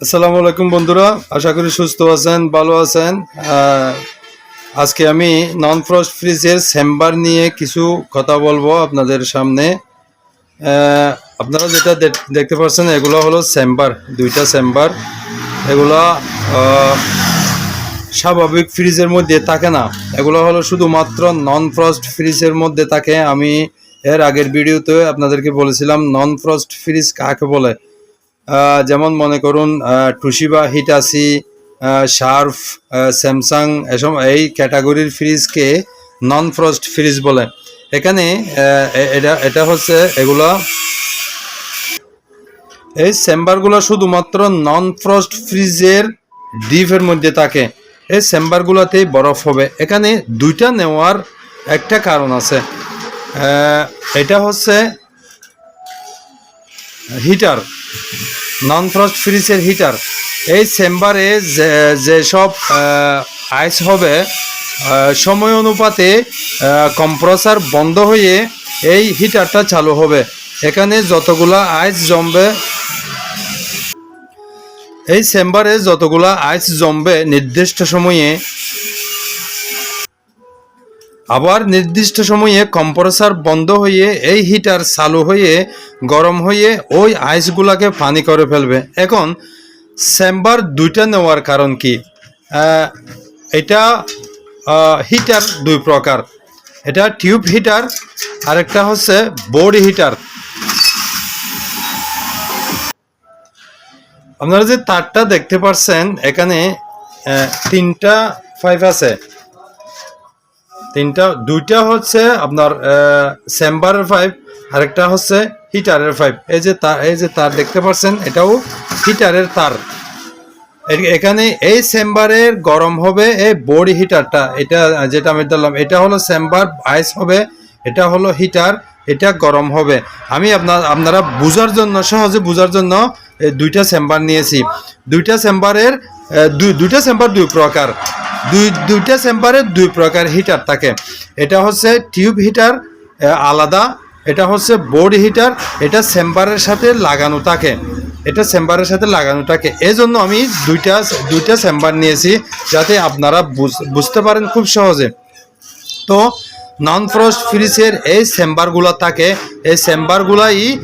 আসসালামু আলাইকুম বন্ধুরা, আশা করি সুস্থ আছেন, ভালো আছেন। আজকে আমি নন ফ্রস্ট ফ্রিজের চেম্বার নিয়ে কিছু কথা বলব আপনাদের সামনে। আপনারা যেটা দেখতে পাচ্ছেন, এগুলো হলো চেম্বার দুইটা চেম্বার এগুলা স্বাভাবিক ফ্রিজের মধ্যে থাকে না। এগুলো হলো শুধুমাত্র নন ফ্রস্ট ফ্রিজের মধ্যে থাকে। আমি এর আগের ভিডিওতে আপনাদেরকে বলেছিলাম নন ফ্রস্ট ফ্রিজ কাকে বলে? যেমন মনে করুন টুসিবা হিটাসি শার্ফ স্যামসাং, এসব এই ক্যাটাগরির ফ্রিজকে নন ফ্রস্ট ফ্রিজ বলে। এখানে এটা এটা হচ্ছে এগুলা। এই চেম্বারগুলো শুধুমাত্র নন ফ্রস্ট ফ্রিজের ডিপের মধ্যে থাকে। এই চেম্বারগুলোতেই বরফ হবে। এখানে দুইটা নেওয়ার একটা কারণ আছে। এটা হচ্ছে হিটার। নন ফ্রস্ট ফ্রিজের হিটার। এই চেম্বারে যে, যেসব আইস হবে সময় অনুপাতে কম্প্রেসার বন্ধ হয়ে এই হিটারটা চালু হবে। এখানে যতগুলা আইস জমবে, এই চেম্বারে যতগুলা আইস জমবে নির্দিষ্ট সময়ে আবার নির্দিষ্ট সময়ে কম্প্রেসার বন্ধ হয়ে এই হিটার চালু হয়ে গরম হয়ে ওই আইসগুলাকে পানি করে ফেলবে। এখন চেম্বার দুইটা নেওয়ার কারণ কি? এটা হিটার দুই প্রকার। এটা টিউব হিটার আরেকটা হচ্ছে বডি হিটার আপনারা যে তারটা দেখতে পাচ্ছেন এখানে তিনটা পাইপ আছে। তিনটা, দুইটা হচ্ছে আপনার চেম্বারের পাইপ আরেকটা হচ্ছে হিটারের পাইপ এই যে তার, এই যে তার দেখতে পাচ্ছেন, এটাও হিটারের তার। এখানে এই চেম্বারের গরম হবে এই বডি হিটারটা এটা, যেটা আমি দিলাম এটা হলো চেম্বার আইস হবে, এটা হলো হিটার এটা গরম হবে। আমি আপনার, আপনারা বোঝার জন্য, সহজে বোঝার জন্য দুইটা চেম্বার নিয়েছি। দুইটা চেম্বারের দুই, দুইটা চেম্বার দুই প্রকার। দুই, দুইটা চেম্বারে দুই প্রকার হিটার থাকে। এটা হচ্ছে টিউব হিটার আলাদা। এটা হচ্ছে বোর্ড হিটার এটা চেম্বারের সাথে লাগানো থাকে। এটা চেম্বারের সাথে লাগানো থাকে। এই জন্য আমি দুইটা দুইটা চেম্বার নিয়েছি, যাতে আপনারা বুঝ- বুঝতে পারেন খুব সহজে। তো নন ফ্রস্ট ফ্রিজের এই চেম্বারগুলো থাকে। এই চেম্বারগুলাই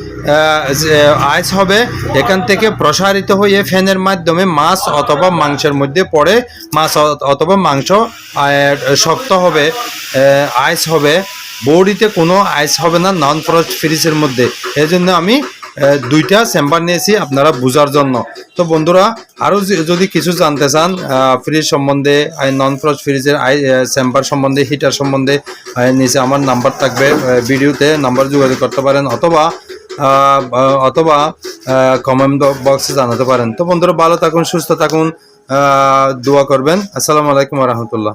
আইস হবে, এখান থেকে প্রসারিত হয়ে ফ্যানের মাধ্যমে মাছ অথবা মাংসের মধ্যে পড়ে, মাছ অথবা মাংস শক্ত হবে আইস হবে। বৌড়িতে কোনো আইস হবে না নন ফ্রস্ট ফ্রিজের মধ্যে। এই জন্য আমি দুইটা চেম্বার নিয়েছি আপনারা বোঝার জন্য। তো বন্ধুরা, আরও যদি কিছু জানতে চান ফ্রিজ সম্বন্ধে নন ফ্রস্ট ফ্রিজের আই চেম্বার সম্বন্ধে হিটার সম্বন্ধে নিচে আমার নাম্বার থাকবে ভিডিওতে নাম্বার যোগাযোগ করতে পারেন, অথবা অথবা কমেন্ট বক্সে জানাতে পারেন। তো বন্ধুরা, ভালো থাকুন, সুস্থ থাকুন। দোয়া করবেন। আসসালামু আলাইকুম রহমতুল্লাহ।